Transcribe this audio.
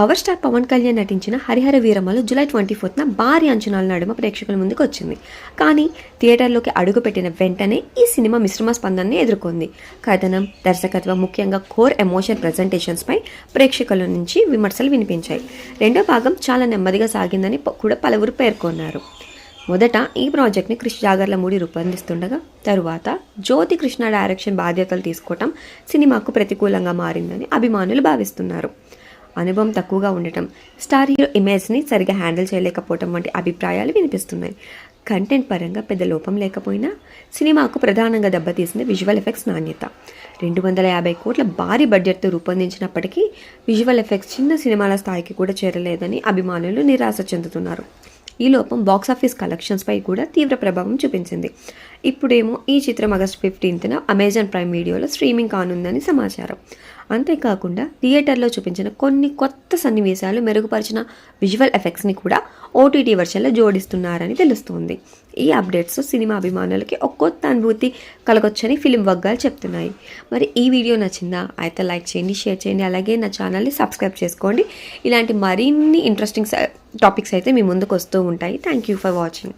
Power star Pawan Kalyan నటించిన Harihara Veeramallu July twenty ఫోర్త్న భారీ అంచనాల నడుమ ప్రేక్షకుల ముందుకు వచ్చింది. కానీ థియేటర్లోకి అడుగుపెట్టిన వెంటనే ఈ సినిమా మిశ్రమ స్పందనని ఎదుర్కొంది. కథనం దర్శకత్వం ముఖ్యంగా కోర్ ఎమోషన్ ప్రజెంటేషన్స్పై ప్రేక్షకుల నుంచి విమర్శలు వినిపించాయి. రెండో భాగం చాలా నెమ్మదిగా సాగిందని కూడా పలువురు పేర్కొన్నారు. మొదట ఈ ప్రాజెక్ట్ని కృష్ జాగర్లమూడి రూపొందిస్తుండగా తరువాత జ్యోతి కృష్ణ డైరెక్షన్ బాధ్యతలు తీసుకోవటం సినిమాకు ప్రతికూలంగా మారిందని అభిమానులు భావిస్తున్నారు. అనుభవం తక్కువగా ఉండటం. స్టార్ హీరో ఇమేజ్ని సరిగా హ్యాండిల్ చేయలేకపోవటం వంటి అభిప్రాయాలు వినిపిస్తున్నాయి. కంటెంట్ పరంగా పెద్ద లోపం లేకపోయినా సినిమాకు ప్రధానంగా దెబ్బతీసింది విజువల్ ఎఫెక్ట్స్ నాణ్యత. రెండు వందల యాభై కోట్ల భారీ బడ్జెట్తో రూపొందించినప్పటికీ విజువల్ ఎఫెక్ట్స్ చిన్న సినిమాల స్థాయికి కూడా చేరలేదని అభిమానులు నిరాశ చెందుతున్నారు. ఈ లోపం బాక్సాఫీస్ కలెక్షన్స్పై కూడా తీవ్ర ప్రభావం చూపించింది. ఇప్పుడేమో ఈ చిత్రం ఆగస్ట్ ఫిఫ్టీన్త్న అమెజాన్ ప్రైమ్ వీడియోలో స్ట్రీమింగ్ కానుందని సమాచారం. అంతేకాకుండా థియేటర్లో చూపించిన కొన్ని కొత్త సన్నివేశాలు మెరుగుపరిచిన విజువల్ ఎఫెక్ట్స్ని కూడా ఓటీటీ వర్షన్లో జోడిస్తున్నారని తెలుస్తోంది. ఈ అప్డేట్స్ సినిమా అభిమానులకి ఒక కొత్త అనుభూతి కలగొచ్చని ఫిలిం వర్గాలు చెప్తున్నాయి. మరి ఈ వీడియో నచ్చిందా? అయితే లైక్ చేయండి షేర్ చేయండి. అలాగే నా ఛానల్ని సబ్స్క్రైబ్ చేసుకోండి. ఇలాంటి మరిన్ని ఇంట్రెస్టింగ్ టాపిక్స్ అయితే మీ ముందుకు వస్తూ ఉంటాయి. Thank you for watching.